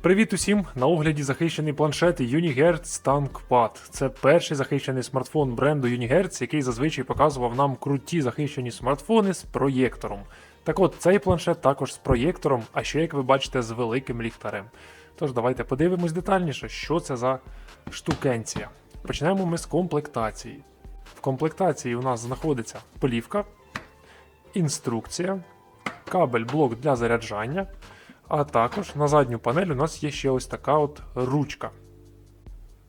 Привіт усім! На огляді захищений планшет Unihertz TankPad. Це перший захищений смартфон бренду Unihertz, який зазвичай показував нам круті захищені смартфони з проєктором. Так от, цей планшет також з проєктором, а ще, як ви бачите, з великим ліхтарем. Тож давайте подивимось детальніше, що це за штукенція. Почнемо ми з комплектації. В комплектації у нас знаходиться плівка, інструкція, кабель блок для заряджання. А також на задню панель у нас є ще ось така от ручка.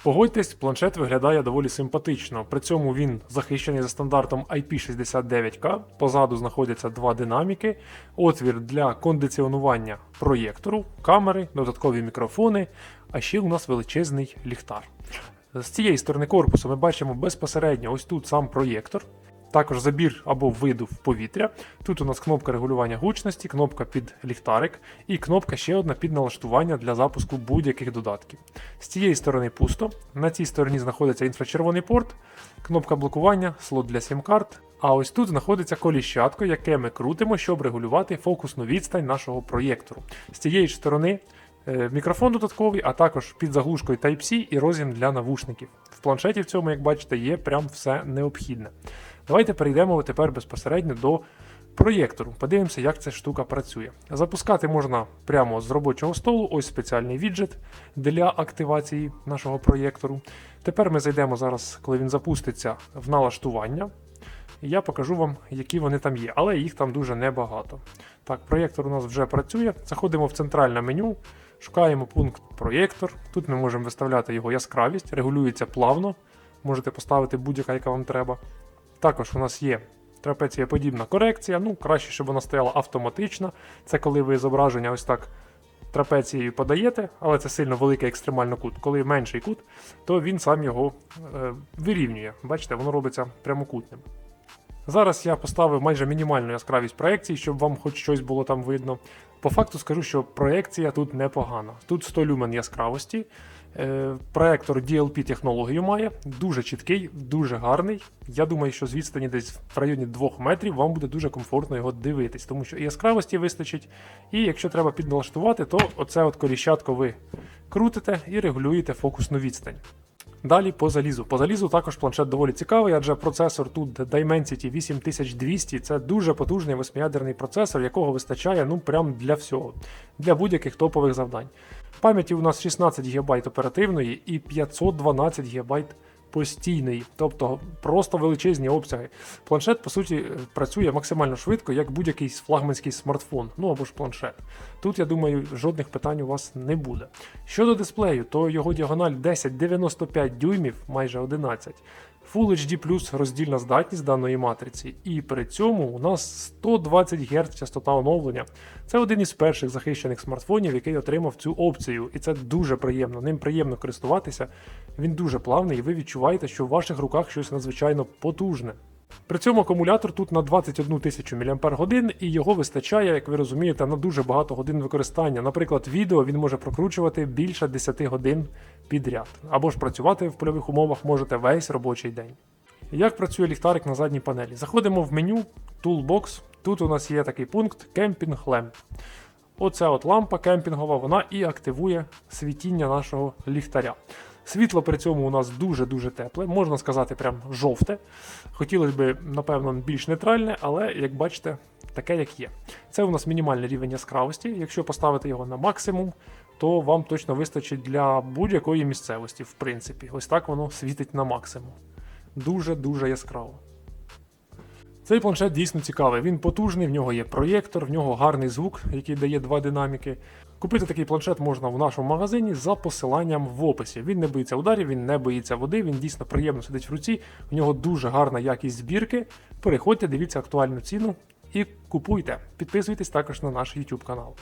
Погодьтесь, планшет виглядає доволі симпатично. При цьому він захищений за стандартом IP69K. Позаду знаходяться два динаміки, отвір для кондиціонування проєктору, камери, додаткові мікрофони, а ще у нас величезний ліхтар. З цієї сторони корпусу ми бачимо безпосередньо ось тут сам проєктор. Також забір або видув повітря. Тут у нас кнопка регулювання гучності, кнопка під ліхтарик і кнопка ще одна під налаштування для запуску будь-яких додатків. З цієї сторони пусто. На цій стороні знаходиться інфрачервоний порт, кнопка блокування, слот для сім-карт. А ось тут знаходиться коліщатко, яке ми крутимо, щоб регулювати фокусну відстань нашого проєктору. З цієї ж сторони е, мікрофон додатковий, а також під заглушкою Type-C і роз'єм для навушників. В планшеті в цьому, як бачите, є прям все необхідне. Давайте перейдемо тепер безпосередньо до проєктору. Подивимося, як ця штука працює. Запускати можна прямо з робочого столу, ось спеціальний віджит для активації нашого проєктору. Тепер ми зайдемо зараз, коли він запуститься, в налаштування. І я покажу вам, які вони там є, але їх там дуже небагато. Так, проєктор у нас вже працює. Заходимо в центральне меню, шукаємо пункт проєктор. Тут ми можемо виставляти його яскравість, регулюється плавно. Можете поставити будь-яка, яка вам треба. Також у нас є трапеція подібна корекція. Ну, краще, щоб вона стояла автоматично. Це коли ви зображення ось так трапецією подаєте, але це сильно великий екстремально кут. Коли менший кут, то він сам його е, вирівнює. Бачите, воно робиться прямокутним. Зараз я поставив майже мінімальну яскравість проекції, щоб вам хоч щось було там видно. По факту скажу, що проекція тут непогана. Тут 100 люмен яскравості. Е, Проектор DLP технологію має, дуже чіткий, дуже гарний. Я думаю, що з відстані десь в районі 2 метрів вам буде дуже комфортно його дивитись, тому що і яскравості вистачить. І якщо треба підналаштувати, то оце от коліщатко ви крутите і регулюєте фокусну відстань. Далі по залізу. По залізу також планшет доволі цікавий, адже процесор тут Dimensity 8200 це дуже потужний восьмиядерний процесор, якого вистачає ну прям для всього, для будь-яких топових завдань. Пам'яті у нас 16 ГБ оперативної і 512 ГБ постійної, тобто просто величезні обсяги. Планшет, по суті, працює максимально швидко, як будь-який флагманський смартфон, ну або ж планшет. Тут, я думаю, жодних питань у вас не буде. Щодо дисплею, то його діагональ 10-95 дюймів, майже 11. Full HD роздільна здатність даної матриці, і при цьому у нас 120 Гц частота оновлення. Це один із перших захищених смартфонів, який отримав цю опцію, і це дуже приємно. Ним приємно користуватися. Він дуже плавний, і ви відчуваєте, що в ваших руках щось надзвичайно потужне. При цьому акумулятор тут на 21 тисячу мАч, і його вистачає, як ви розумієте, на дуже багато годин використання. Наприклад, відео він може прокручувати більше 10 годин підряд. Або ж працювати в польових умовах можете весь робочий день. Як працює ліхтарик на задній панелі? Заходимо в меню Toolbox. Тут у нас є такий пункт Camping Lamp. Оця от лампа кемпінгова, вона і активує світіння нашого ліхтаря. Світло при цьому у нас дуже-дуже тепле, можна сказати, прям жовте. Хотілося б, напевно, більш нейтральне, але як бачите, таке як є. Це у нас мінімальний рівень яскравості. Якщо поставити його на максимум, то вам точно вистачить для будь-якої місцевості, в принципі. Ось так воно світить на максимум. Дуже-дуже яскраво. Цей планшет дійсно цікавий. Він потужний, в нього є проєктор, в нього гарний звук, який дає два динаміки. Купити такий планшет можна в нашому магазині за посиланням в описі. Він не боїться ударів, він не боїться води, він дійсно приємно сидить в руці. в нього дуже гарна якість збірки. Переходьте, дивіться актуальну ціну і купуйте. Підписуйтесь також на наш YouTube канал.